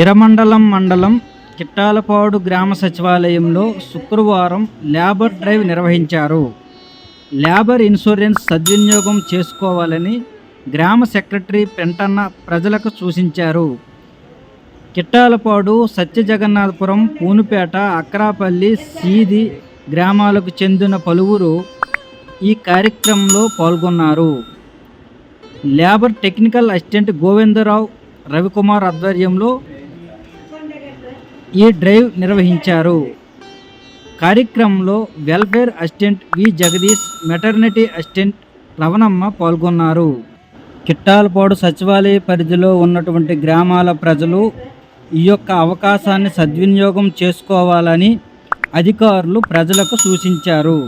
ఇరమండలం మండలం చిట్టాలపాడు గ్రామ సచివాలయంలో శుక్రవారం లేబర్ డ్రైవ్ నిర్వహించారు. లేబర్ ఇన్సూరెన్స్ సద్వినియోగం చేసుకోవాలని గ్రామ సెక్రటరీ పెంటన్న ప్రజలకు సూచించారు. కిట్టాలపాడు సత్యజగన్నాథపురం పూనుపేట అక్రాపల్లి సీది గ్రామాలకు చెందిన పలువురు ఈ కార్యక్రమంలో పాల్గొన్నారు. Labour technical assistant Govindarao Ravikumar ఆధ్వర్యంలో ఈ డ్రైవ్ నిర్వహించారు. కార్యక్రమంలో welfare assistant V. Jagadish maternity assistant Lavanamma పాల్గొన్నారు. కిట్టాలపాడు సచివాలయ పరిధిలో ఉన్నటువంటి గ్రామాల ప్రజలు ఈ యొక్క అవకాశాన్ని సద్వినియోగం చేసుకోవాలని అధికారులు ప్రజలకు సూచించారు.